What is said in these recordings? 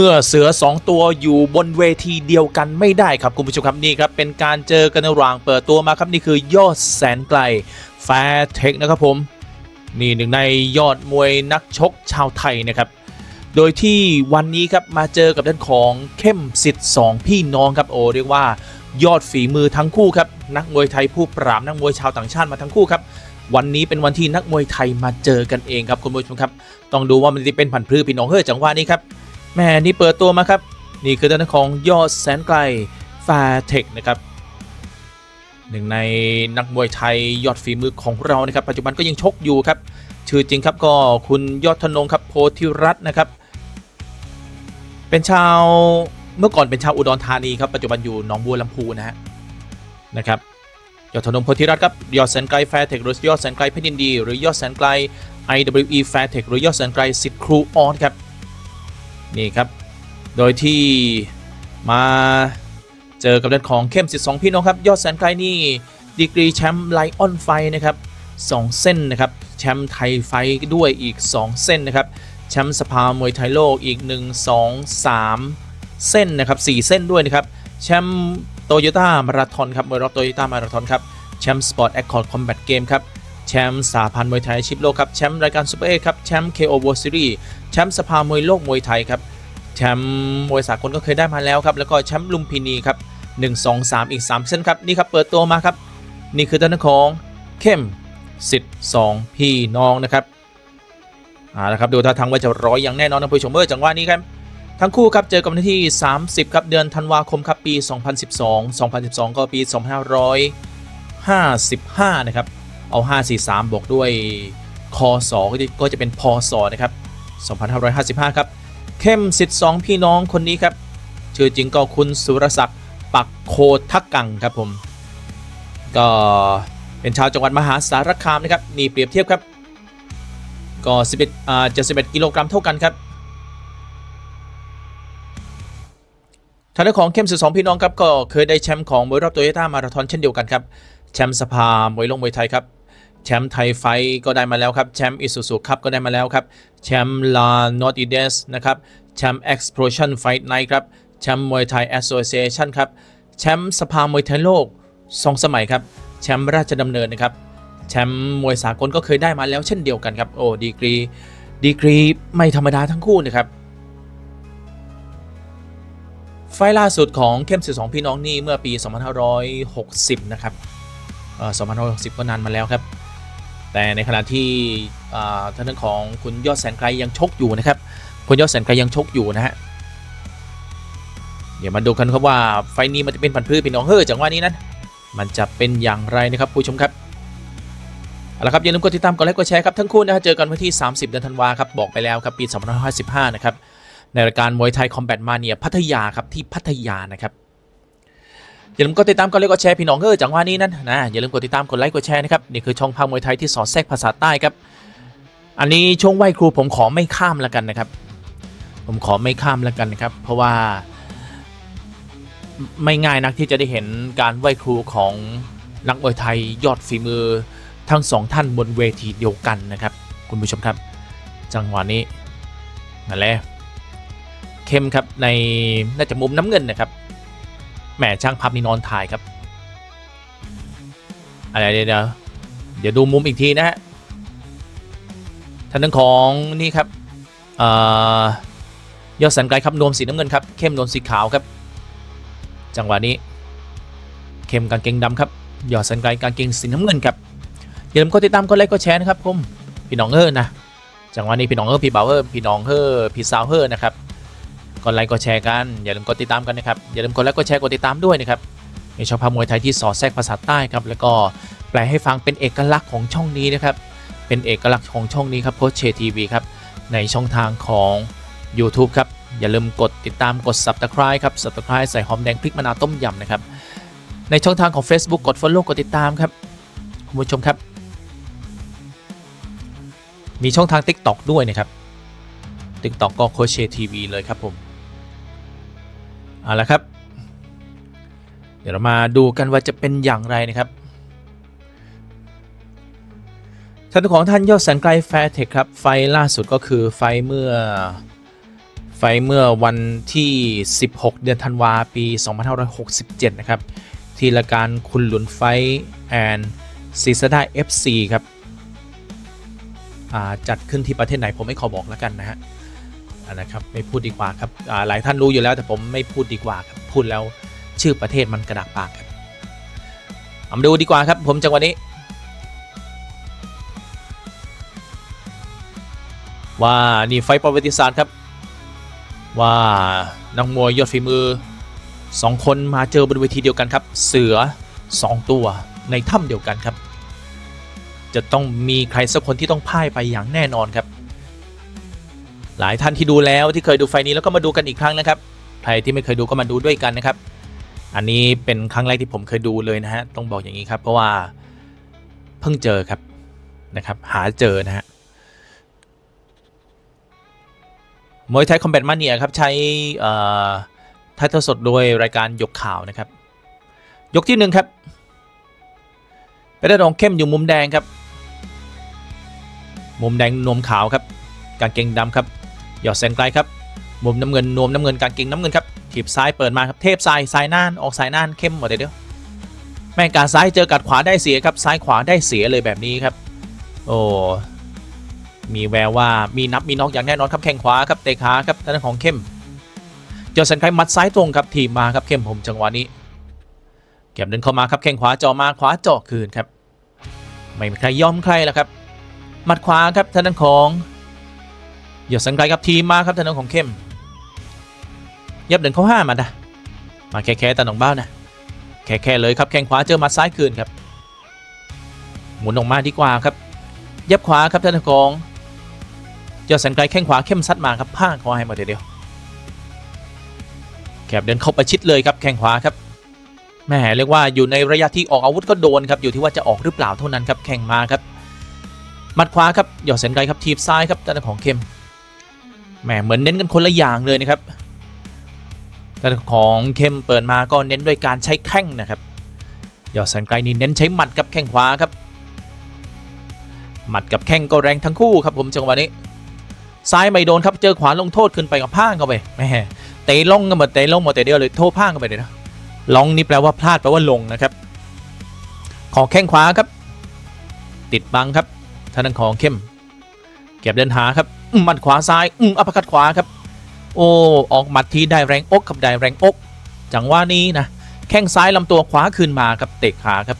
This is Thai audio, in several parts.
เมื่อเสือสองตัวอยู่บนเวทีเดียวกันไม่ได้ครับคุณผู้ชมครับนี่ครับเป็นการเจอกันระหว่างเปิดตัวมาครับนี่คือยอดแสนไกลแฟร์เทคนะครับผมนี่หนึ่งในยอดมวยนักชกชาวไทยนะครับ โดยที่วันนี้ครับมาเจอกับด้านของเข้มสิทธิ์สองพี่น้องครับโอเรียกว่ายอดฝีมือทั้งคู่ครับนักมวยไทยผู้ปราบนักมวยชาวต่างชาติมาทั้งคู่ครับวันนี้เป็นวันที่นักมวยไทยมาเจอกันเองครับคุณผู้ชมครับต้องดูว่ามันจะเป็นผันพลือพี่น้องเฮ้อจังหวะนี้ครับ แม่นี่เปิดตัวมาครับ นี่คือด้านของยอดแสนไกลฟาเทคนะครับหนึ่งในนักมวยไทยยอดฝีมือของเรานะครับ ปัจจุบันก็ยังชกอยู่ครับ ชื่อจริงครับก็คุณยอดธนงครับโพธิรัตน์นะครับ เป็นชาวเมื่อก่อนเป็นชาวอุดรธานีครับปัจจุบันอยู่หนองบัวลำพูนะฮะนะครับยอดธนงโพธิรัตน์ครับยอดแสนไกลแฟร์เทคหรือยอดแสนไกลเพชรยินดี หรือยอดแสนไกล IWE f a i r t e c h หรือยอดแสนไกลสิทธิ์ครูออนครับ นี่ครับ โดยที่มาเจอกับด้านของเข้มสิทธิ์สองพี่น้องครับ ยอดแสนไกลนี่ดีกรีแชมป์ไลออนไฟนะครับสองเส้นนะครับ แชมป์ไทยไฟด้วยอีก 2 เส้นนะครับ แชมป์สภามวยไทยโลกอีก 1 2 3 เส้นนะครับ4เส้นด้วยนะครับ แชมป์โตโยต้ามาราธอนครับมวยรอบโตโยต้ามาราธอนครับ แชมป์สปอร์ตแอคคอร์ดคอมแบทเกมครับ แชมป์สาพันธ์มวยไทยอาชีพโลกครับแชมป์รายการซูเปอร์เอครับแชมป์ KO World Series แชมป์สภามวยโลกมวยไทยครับแชมป์มวยสากลก็เคยได้มาแล้วครับแล้วก็แชมป์ลุมพินีครับ1 2 3 อีก 3 เส้นครับนี่ครับเปิดตัวมาครับ นี่คือด้านของเข้มสิทธิ์สองพี่น้องนะครับเอาละครับดูท่าทางว่าจะร้อยอย่างแน่นอนนะผู้ชมเมื่อจังหวะนี้ครับทั้งคู่ครับเจอกันวันที่ 30 ครับเดือนธันวาคมครับปี 2012 2012 ก็ปี 2555 นะครับ เอา 543 บวกด้วยคอสอก็จะก็จะเป็นพอสอนะครับ 2555 ครับ เข้มสิทธิ์สองพี่น้องคนนี้ครับ ชื่อจริงก็คุณสุรศักดิ์ปักโคทักกังครับผม ก็เป็นชาวจังหวัดมหาสารคามนะครับ นี่เปรียบเทียบครับ ก็ 11อ่า71กิโลกรัมเท่ากันครับทางด้านของเข้มสิทธิ์สองพี่น้องครับก็เคยได้แชมป์ของมวยรอบโตโยต้ามาราธอนเช่นเดียวกันครับแชมป์สภามวยลงมวยไทยครับ แชมป์ไทยไฟก็ได้มาแล้วครับ แชมป์อิสุสุคัพก็ได้มาแล้วครับ แชมป์ลานอตอีเดสนะครับ แชมป์ Explosion Fight Night ครับ แชมป์มวยไทย Association ครับ แชมป์สภามวยไทยโลก2สมัยครับ แชมป์ราชดำเนินนะครับ แชมป์มวยสากลก็เคยได้มาแล้วเช่นเดียวกันครับ โอ้ดีกรี ดีกรีไม่ธรรมดาทั้งคู่นะครับไฟล์ล่าสุดของเข้มสิสองพี่น้องนี่เมื่อปี 2560 นะครับเอ่อ2560 ก็นานมาแล้วครับ แต่ในขณะที่อ่าท่านเรื่องของคุณยอดแสนไกลยังชกอยู่นะครับคุณยอดแสนไกลยังชกอยู่นะฮะเดี๋ยวมาดูกันครับว่าไฟนี้มันจะเป็นผันพืชพี่น้องเฮ้อจังหวะนี้นั้น มันจะเป็นอย่างไรนะครับผู้ชมครับเอาละครับอย่าลืมกดติดตามกดไลค์กดแชร์ครับทั้งคู่นะฮะเจอกันวันที่ 30เดือนธันวาครับบอกไปแล้วครับปี2555นะครับในรายการมวยไทยคอมแบทมาเนียพัทยาครับที่พัทยานะครับ อย่าลืมกดติดตามกดไลค์กดแชร์พี่น้องเออจังหวะนี้นั่นนะอย่าลืมกดติดตามกดไลค์กดแชร์นะครับนี่คือช่องพามวยไทยที่สอนแทรกภาษาใต้ครับ อันนี้ช่วงไหว้ครูผมขอไม่ข้ามแล้วกันนะครับ ผมขอไม่ข้ามแล้วกันนะครับ เพราะว่าไม่ง่ายนักที่จะได้เห็นการไหว้ครูของนักมวยไทยยอดฝีมือทั้งสองท่านบนเวทีเดียวกันนะครับ คุณผู้ชมครับ จังหวะนี้นั่นแหละเข้มครับในน่าจะมุมน้ำเงินนะครับ แหมช่างภาพนี่นอนถ่ายครับ อะไรเดี๋ยวเดี๋ยวดูมุมอีกทีนะฮะทางด้านของนี่ครับอยอดสันไกลครับนวมสีน้ำเงินครับเข้มนวมสีขาวครับ จังหวะนี้ เข้มกางเกงดำครับยอดสันไกลกางเกงสีน้ำเงินครับอย่าลืมกดติดตามกดไลค์กดแชร์นะครับผมพี่น้องเฮอนะจังหวะนี้พี่น้องเฮอพี่เบาเฮอพี่น้องเฮอพี่สาวเฮอนะครับ กดไลค์กดแชร์กัน อย่าลืมกดติดตามกันนะครับ อย่าลืมกดไลค์กดแชร์กดติดตามด้วยนะครับในช่องพามวยไทยที่สอดแทรกภาษาใต้ครับ แล้วก็แปลให้ฟังเป็นเอกลักษณ์ของช่องนี้นะครับ เป็นเอกลักษณ์ของช่องนี้ครับโคชเชทีวีครับ ในช่องทางของ YouTube ครับ อย่าลืมกดติดตามกด Subscribe ครับ Subscribe ใส่หอมแดงพริกมะนาวต้มยำนะครับ ในช่องทางของ Facebook กด Follow กดติดตามครับ คุณผู้ชมครับ มีช่องทาง TikTok ด้วยนะครับ TikTok ก็โคชเชทีวีเลยครับผม เอาละครับ เดี๋ยวเรามาดูกันว่าจะเป็นอย่างไรนะครับท่านของท่านยอดแสนไกลแฟร์เทคครับ ไฟล่าสุดก็คือไฟเมื่อไฟเมื่อวันที่ 16 เดือนธันวาปี 2567 นะครับ ที่รายการคุณหลุนไฟแอนซีซ d ด้ FC ครับ จัดขึ้นที่ประเทศไหนผมไม่ขอบอกแล้วกันนะฮะ นะครับไม่พูดดีกว่าครับหลายท่านรู้อยู่แล้วแต่ผมไม่พูดดีกว่าครับพูดแล้วชื่อประเทศมันกระดากปากครับเอามาดูดีกว่าครับผมจังหวะนี้ว่านี่ไฟประวัติศาสตร์ครับ ว่านักมวยยอดฝีมือสองคนมาเจอบนเวทีเดียวกันครับ เสือสองตัวในถ้ำเดียวกันครับ จะต้องมีใครสักคนที่ต้องพ่ายไปอย่างแน่นอนครับ หลายท่านที่ดูแล้วที่เคยดูไฟนี้แล้วก็มาดูกันอีกครั้งนะครับ ใครที่ไม่เคยดูก็มาดูด้วยกันนะครับ อันนี้เป็นครั้งแรกที่ผมเคยดูเลยนะฮะต้องบอกอย่างนี้ครับ เพราะว่าเพิ่งเจอครับนะครับ หาเจอนะฮะมวยไทยคอมแบทมาเนียครับ ใช้ถ่ายทอดสดโดยรายการยกข่าวนะครับ ยกที่หนึ่งครับเป็นระดองเข้มอยู่มุมแดงครับ มุมแดงนวมขาวครับ กางเกงดำครับ หยอดแสงไกลครับมุมน้ำเงินนวมน้ำเงินกางเกงน้ำเงินครับถีบซ้ายเปิดมาครับเทพซ้ายซ้ายน่านออกซ้ายน่านเข้มหมดเลยเดียวแม่งการซ้ายเจอกัดขวาได้เสียครับซ้ายขวาได้เสียเลยแบบนี้ครับ โอ้มีแววว่ามีนับมีน็อกอย่างแน่นอนครับแข้งขวาครับเตะขาครับทางด้านของเข้มเจอสันไคมัดซ้ายตรงครับทีมมาครับเข้มผมจังหวะนี้เก็บเดินเข้ามาครับแข้งขวาจ่อมาขวาจ่อคืนครับ ไม่มีใครยอมใครแล้วครับหมัดขวาครับทางด้านของ หยดสันไคครับทีมมาครับทางด้านของเข้มยับเดินเข้าห้ามาดะมาแค่แค่ตาหนองเบ้านะแค่แค่เลยครับแข้งขวาเจอมัดซ้ายคืนครับ หมุนออกมาดีกว่าครับ ยับขวาครับทางด้านของเจ้าแสนไกลแข้งขวาเข้มซัดมาครับผ้าคอให้หมดเดียวแคบเดินเข้าไปชิดเลยครับแข้งขวาครับแม่เรียกว่าอยู่ในระยะที่ออกอาวุธก็โดนครับอยู่ที่ว่าจะออกหรือเปล่าเท่านั้นครับแข้งมาครับมัดขวาครับหยอดแสนไกลครับทีบซ้ายครับด้านของเข้ม แหมเหมือนเน้นกันคนละอย่างเลยนะครับด้านของเข้มเปิดมาก็เน้นด้วยการใช้แข้งนะครับยอดแสนไกลนี่เน้นใช้หมัดกับแข้งขวาครับ หมัดกับแข้งก็แรงทั้งคู่ครับผมจังหวะนี้ ซ้ายไม่โดนครับเจอขวาลงโทษขึ้นไปกับพ้างเข้าไปแม่เตะลงกันหมดเตะลงหมดแต่เดียวเลยโทษพ้างเข้าไปเลยนะลองนี่แปลว่าพลาดแปลว่าลงนะครับ ขอแข้งขวาครับ ติดบังครับทางด้านของเข้ม เก็บเดินหาครับ หมัดขวาซ้ายอืมอัปคัดขวาครับ โอ้ออกหมัดทีได้แรงอกกับได้แรงอก จังหวะนี้นะแข้งซ้ายลำตัวขวาขึ้นมาครับเตะขาครับ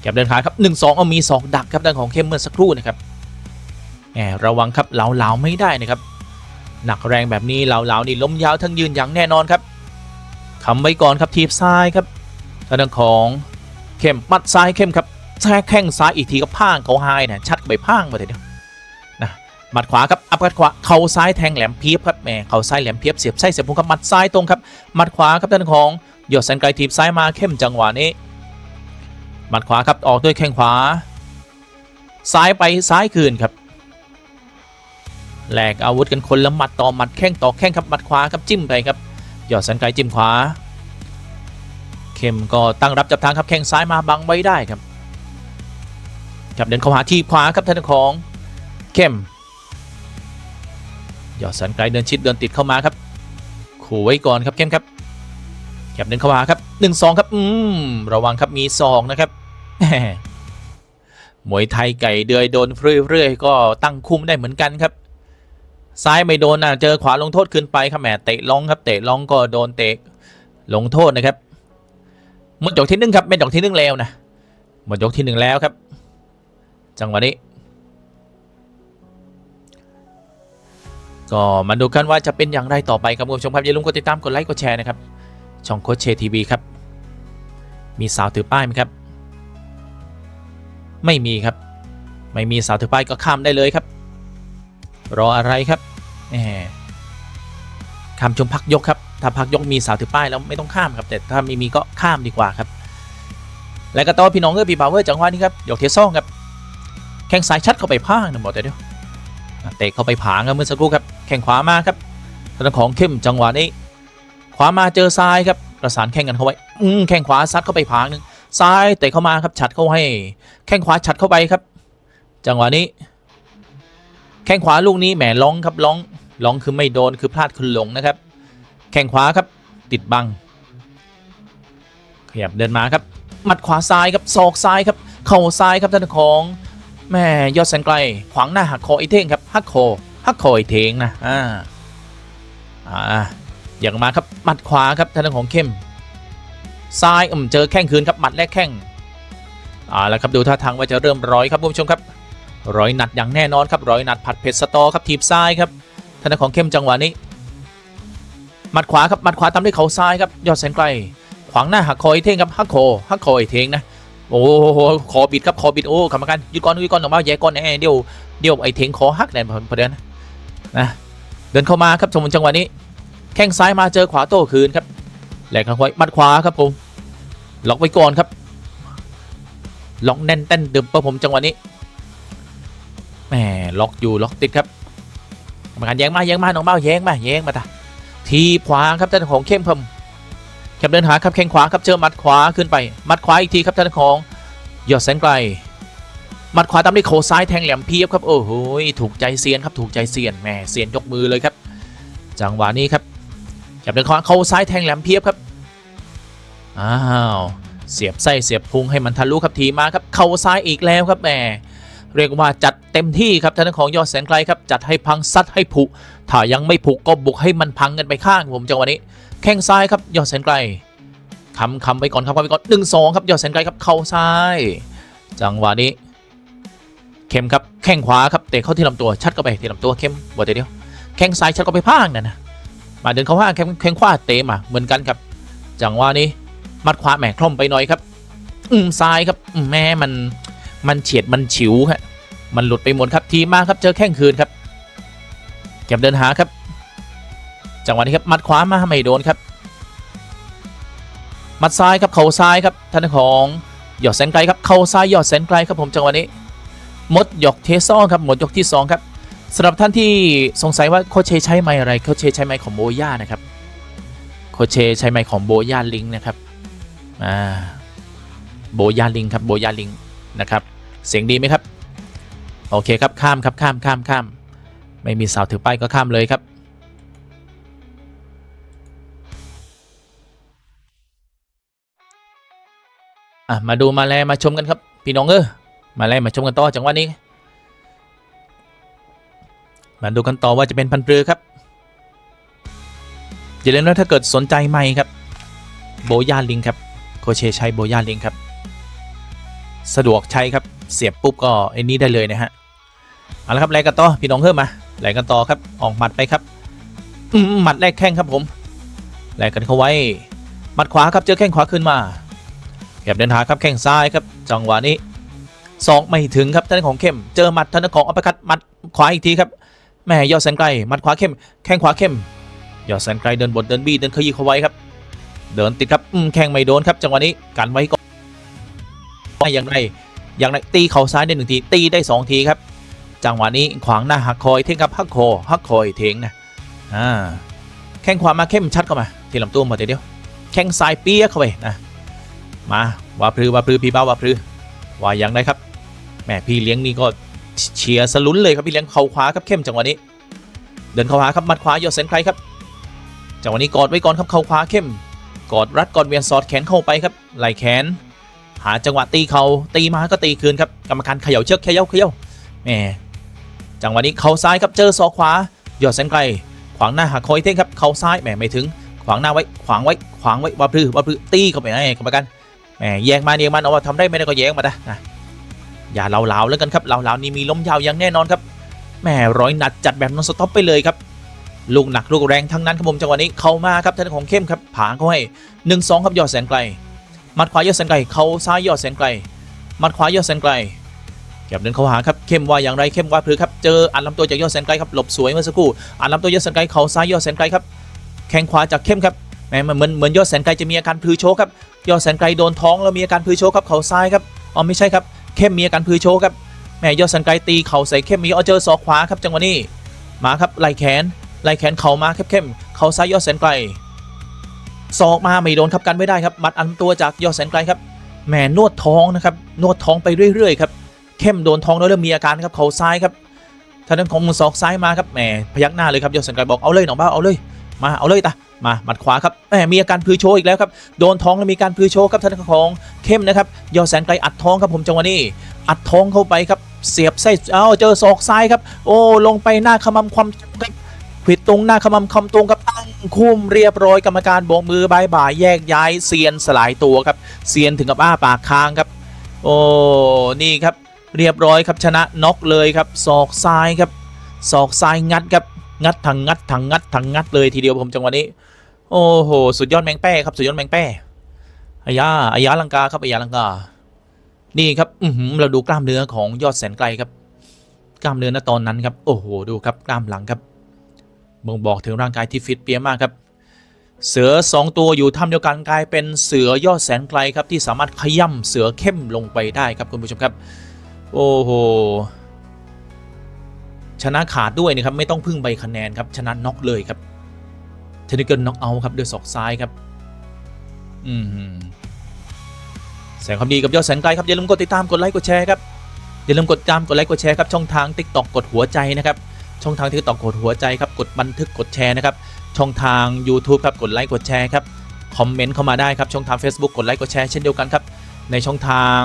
เก็บเดินขาครับหนึ่งสองเอามีศอกดักครับด้านของเข้มเมื่อสักครู่นะครับแหมระวังครับเหลาเหลาไม่ได้นะครับ หนักแรงแบบนี้เหลาเหลานี่ล้มยาวทั้งยืนอย่างแน่นอนครับคำไว้ก่อนครับทีบซ้ายครับด้านของเข้มมัดซ้ายเข้มครับแท้แข้งซ้ายอีกทีก็พ่างเขาไฮเนี่ยชัดไปพ่างมาเลยเดียวนะ หมัดขวาครับอัปคัดขวาเข่าซ้ายแทงแหลมเพียบครับแหมเข่าซ้ายแหลมเพียบเสียบไส้เสียบพุงครับหมัดซ้ายตรงครับหมัดขวาครับทางด้านของหยดแสนไกลทีบซ้ายมาเข้มจังหวะนี้หมัดขวาครับออกด้วยแข้งขวา ซ้ายไปซ้ายคืนครับแหลกอาวุธกันคนละหมัดต่อหมัดแข้งต่อแข้งครับหมัดขวาครับจิ้มไปครับหยอดสันไกลจิ้มขวาเข้มก็ตั้งรับจับทางครับแข้งซ้ายมาบังไว้ได้ครับครับเดินเข้าหาที่ขวาครับท่านของเข้ม ยอดสันไกลเดินชิดเดินติดเข้ามาครับขู่ไว้ก่อนครับเข้มครับคบเดินเข้าหาครับหนึ่งสองครับอืมระวังครับมีซองนะครับมวยไทยไก่เดือยโดนเรื่อยๆก็ตั้งคุมได้เหมือนกันครับ ซ้ายไม่โดนนะเจอขวาลงโทษขึ้นไปครับแหมเตะลองครับเตะลองก็โดนเตะลงโทษนะครับหมดยกที่หนึ่งครับเป็นยกที่หนึ่งแล้วนะหมดยกที่หนึ่งแล้วครับ จังหวะนี้ ก็มาดูกันว่าจะเป็นอย่างไรต่อไปครับคุณผู้ชมครับอย่าลืมกดติดตามกดไลค์กดแชร์นะครับช่องโคชเชทีวีครับ มีสาวถือป้ายไหมครับ ไม่มีครับ ไม่มีสาวถือป้ายก็ข้ามได้เลยครับ รออะไรครับแหมข้ามชมพักยกครับถ้าพักยกมีสาวถือป้ายแล้วไม่ต้องข้ามครับ แต่ถ้าไม่มีก็ข้ามดีกว่าครับ และก็ต่อพี่น้องเอ้ยพี่บาวเอ้ยจังหวะนี้ครับยกเทซ่องครับแข้งซ้ายชัดเข้าไปพางนะหมดแต่เดียว เตะเข้าไปผางครับเมื่อสักครู่ครับแข้งขวามาครับทางด้านของเข้มจังหวะนี้ ขวามาเจอซ้ายครับประสานแข้งกันเข้าไว้อืแข้งขวาซัดเข้าไปผางหนึ่งซ้ายเตะเข้ามาครับฉัดเข้าให้ แข้งขวาฉัดเข้าไปครับ จังหวะนี้ แข้งขวาลูกนี้แหมล้องครับล้องลองคือไม่โดนคือพลาดคือหลงนะครับ แข้งขวาครับติดบัง ขยับเดินมาครับหมัดขวาซ้ายครับศอกซ้ายครับ เข่าซ้ายครับท่านของ แม่ยอดแสนไกล ขวางหน้าหักคอไอเท่งครับหักคอหักคอไอเท่งนะอ่าอ่าอย่างมาครับหมัดขวาครับท่านของเข้มซ้ายอืมเจอแข้งคืนครับหมัดแรกแข้งอ่าแล้วครับดูท่าทางว่าจะเริ่มร้อยครับคุณผู้ชมครับร้อยหนัดอย่างแน่นอนครับร้อยหนัดผัดเผ็ดสตอครับทีบซ้ายครับท่านของเข้มจังหวะนี้หมัดขวาครับหมัดขวาตามด้วยเขาซ้ายครับยอดแสนไกล ขวางหน้าหักคอไอเท่งครับหักคอหักคอไอเท่งนะ โอ้โหคอบิดครับคอบิดโอ้กรรมการยุดก่อนยุดก่อนออกมาแย่ก่อนแน่เดี๋ยวเดี๋ยวไอเทงคอหักแน่พอเดินนะนะเดินเข้ามาครับชมจังหวะนี้ แข้งซ้ายมาเจอขวาโต้คืนครับแหลกข้างไว้มัดขวาครับผมล็อกไว้ก่อนครับล็อกแน่นเต้นดึมประผมจังหวะนี้แหมล็อกอยู่ล็อกติดครับกรรมการแย้งมาแย้งมาน้องเบ้าแย้งมาแย้งมาตาทีขวาครับท่านของเข้มพม แคบเดินหาครับแข้งขวาครับเจอหมัดขวาขึ้นไปหมัดขวาอีกทีครับท่านของยอดแสนไกลหมัดขวาตามด้วยโคซ้ายแทงแหลมเพียบครับโอ้โหถูกใจเซียนครับถูกใจเซียนแหมเซียนยกมือเลยครับ จังหวะนี้ครับแคบเดินขวาเข้าซ้ายแทงแหลมเพียบครับอ้าวเสียบไส้เสียบพุงให้มันทะลุครับทีมาครับเข้าซ้ายอีกแล้วครับแหมเรียกว่าจัดเต็มที่ครับท่านของยอดแสนไกลครับจัดให้พังซัดให้ผุถ้ายังไม่ผุก็บุกให้มันพังกันไปข้างผมจังหวะนี้ แข้งซ้ายครับยอดแสนไกลคำคำไปก่อนคำคำไปก่อนหนึ่งสองครับยอดแสนไกลครับเข่าซ้าย จังหวะนี้ เข้มครับแข้งขวาครับเตะเข้าที่ลำตัวชัดเข้าไปที่ลำตัวเข้มบวเดียวแข้งซ้ายชัดเข้าไปพางนั่นนะมาเดินเข้าห้างแข้งแข้งขวาเตะมาเหมือนกันครับ จังหวะนี้มัดขวาแหมคล่อมไปหน่อยครับ อืมซ้ายครับแม่มันมันเฉียดมันฉิวฮะมันหลุดไปหมดครับทีมาครับเจอแข้งคืนครับเก็บเดินหาครับ จังหวะนี้ครับมัดขวามาไม่โดนครับมัดซ้ายครับเข่าซ้ายครับท่านของหยอดแสนไกลครับเข่าซ้ายหยอดแสนไกลครับผมจังหวะนี้หมดหยกเทซอนครับหมดยกที่สองครับสำหรับท่านที่สงสัยว่าโคชเชใช้ไม้อะไรโคชเชใช้ไม้ของโบย่านะครับโคชเชใช้ไม้ของโบย่าลิงนะครับอ่าโบย่าลิงครับโบย่าลิงนะครับ เสียงดีไหมครับ โอเคครับข้ามครับข้ามข้ามข้าม ไม่มีสาวถือป้ายก็ข้ามเลยครับ อะมาดูมาแลมาชมกันครับพี่น้องเออมาแลมาชมกันต่อจังหวะนี้ มาดูกันต่อว่าจะเป็นพันปรือครับอย่าลืมนะถ้าเกิดสนใจใหม่ครับ โบย่าลิงครับโคเชใช้โบย่าลิงครับ สะดวกใช้ครับเสียบปุ๊บก็ไอ้นี้ได้เลยนะฮะเอาละครับแลกกันต่อพี่น้องเพิ่มมาแลกกันต่อครับออกหมัดไปครับหมัดแรกแข้งครับผมแลกกันเข้าไว้หมัดขวาครับเจอแข้งขวาขึ้นมา ก็บเดินหาครับแข้งซ้ายครับจังหวะนี้สองไม่ถึงครับท่านของเข้มเจอหมัดท่านของอัปคัตหมัดขวาอีกทีครับแม่ยอดแสนไกลหมัดขวาเข้มแข้งขวาเข้มยอดแสนไกลเดินบนเดินบี้เดินขยี้เข้าไว้ครับ เดินติดครับแข้งไม่โดนครับจังหวะนี้กันไว้ก่อนว่อย่างไรอย่างไรตีเข่าซ้ายได้หนึ่งทีตีได้สองทีครับ จังหวะนี้ขวางหน้าหักคอยเท่งครับหักคอหักคอยเท่งนะอ่าแข้งขวามาเข้มชัดเข้ามา ที่ลำตัวมดเดียวแข้งซ้ายเปี้ยเข้าไปนะ มาว่าพลือว่าพลือพี่เบ้าว่าพลือว่าย่างไรครับแม่พี่เลี้ยงนี่ก็เชียร์สลุนเลยครับพี่เลี้ยงเข่าขวาครับเข้มจังหวะนี้ เดินเข้าหาครับมัดขวายอดเซนใครครับจังหวะนี้กอดไว้ก่อนครับเข่าขวาเข้ม กอดรัดกอดเวียนสอดแขนเข้าไปครับไหล่แขน หาจังหวะตีเขาตีมาก็ตีคืนครับกรรมการเขย่าเชือกเขย่าเขย่าแหมจังหวะนี้เข่าซ้ายครับเจอศอกขวายอดเซนไกลขวางหน้าหักคอยเท่งครับเข่าซ้ายแหมไม่ถึง ขวางหน้าไว้ขวางไว้ขวางไว้ว่าพือว่าพือตีเข้าไปไงกรรมการ แหมแยงมาเนียงมันเอาว่าทำได้ไม่ได้ก็แยงมานะนะอย่าเหลาๆแล้วกันครับเหลาๆนี่มีล้มยาวอย่างแน่นอนครับแหมร้อยหนัดจัดแบบนอนสต็อปไปเลยครับลูกหนักลูกแรงทั้งนั้นครับผมจังหวะนี้เข้ามาครับท่านของเข้มครับผางเขาให้หนึ่งสองครับยอดแสนไกลมัดขวายอดแสนไกลเขาซ้ายยอดแสนไกลมัดขวายอดแสนไกลเก็บเดินเข้าหาครับเข้มว่าอย่างไรเข้มว่าพลือครับเจออันลำตัวจากยอดแสนไกลครับหลบสวยเมื่อสักครู่อันลำตัวยอดแสนไกลเขาซ้ายยอดแสนไกลครับแข้งขวาจากเข้มครับแหมเหมือนเหมือนยอดแสนไกลจะมีอาการพลือโชว์ครับ ยอดแสนไกลโดนท้องแล้วมีอาการพือโชกครับเข่าซ้ายครับอ๋อไม่ใช่ครับเข้มมีอาการพือโชกครับแหม่ยอดแสนไกลตีเข่าใส่เข้มมีเอาเจอศอกขวาครับจังหวะนี้มาครับไหลแขนไหลแขนเข่ามาเข้มเข้มเข่าซ้ายยอดแสนไกลศอกมาไม่โดนครับกันไม่ได้ครับมัดอันตัวจากยอดแสนไกลครับแหม่นวดท้องนะครับนวดท้องไปเรื่อยๆครับเข้มโดนท้องแล้วเริ่มมีอาการครับเข่าซ้ายครับทางด้านของศอกซ้ายมาครับแหมพยักหน้าเลยครับยอดแสนไกลบอกเอาเลยหนองบ้าเอาเลยมาเอาเลยตา มาหมัดขวาครับแหมมีอาการพลือโชว์อีกแล้วครับโดนท้องแล้วมีการพลือโชว์ครับทางด้านของเข้มนะครับยอดแสนไกลอัดท้องครับผมจังหวะนี้อัดท้องเข้าไปครับเสียบไส้เอ้าเจอศอกซ้ายครับ โอ้ลงไปหน้าขมำความครับผิดตรงหน้าขมำคำตรงครับตั้งคุ้มเรียบร้อยกรรมการโบกมือบายบ่ายแยกย้ายเซียนสลายตัวครับเซียนถึงกับอ้าปากค้างครับ โอ้นี่ครับเรียบร้อยครับชนะน็อกเลยครับศอกซ้ายครับศอกซ้ายงัดครับ งัดถังงัดถังงัดถังงัดเลยทีเดียวผมจังหวะนี้ โอ้โหสุดยอดแมงแป้ครับสุดยอดแมงแป้อายาอายาลังกาครับอายาลังกา นี่ครับอืเราดูกล้ามเนื้อของยอดแสนไกลครับ กล้ามเนื้อณตอนนั้นครับ โอ้โหดูครับกล้ามหลังครับบ่งบอกถึงร่างกายที่ฟิตเปี้ยมากครับ เสือสองตัวอยู่ถ้ำเดียวกันกลายเป็นเสือยอดแสนไกลครับที่สามารถขย่ำเสือเข้มลงไปได้ครับคุณผู้ชมครับ โอ้โห ชนะขาดด้วยนะครับไม่ต้องพึ่งใบคะแนนครับชนะน็อกเลยครับเทนิเกิลน็อกเอาครับด้วยศอกซ้ายครับ อืมแสงความดีกับยอดแสนไกลครับอย่าลืมกดติดตามกดไลค์กดแชร์ครับอย่าลืมกดตามกดไลค์กดแชร์ครับช่องทาง Tik t o k กดหัวใจนะครับช่องทาง Tik t o k กดหัวใจครับกดบันทึกกดแชร์นะครับช่องทาง YouTube ครับกดไลค์กดแชร์ครับคอมเมนต์เข้ามาได้ครับช่องทาง Facebook กดไลค์กดแชร์เช่นเดียวกันครับในช่องทาง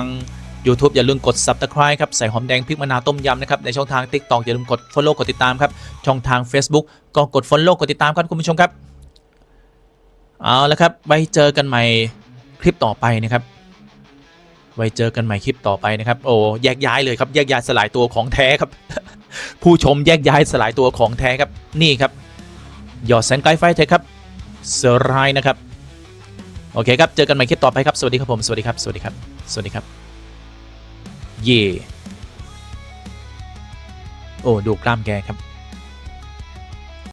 YouTube อย่าลืมกด Subscribe ครับ ใส่หอมแดงพริกมะนาวต้มยำนะครับ ในช่องทาง TikTok อย่าลืมกด Follow กดติดตามครับ ช่องทาง Facebook ก็กด Follow กดติดตามครับคุณผู้ชมครับ เอาละครับ ไว้เจอกันใหม่คลิปต่อไปนะครับ ไว้เจอกันใหม่คลิปต่อไปนะครับ โอ้แยกย้ายเลยครับ แยกย้ายสลายตัวของแท้ครับ ผู้ชมแยกย้ายสลายตัวของแท้ครับ นี่ครับ หยอดแสนไกลไฟเทคครับเซอร์ไรนะครับ โอเคครับ เจอกันใหม่คลิปต่อไปครับ สวัสดีครับผม สวัสดีครับ สวัสดีครับ สวัสดีครับ เย่ โอ้ ดูกล้ามแกครับ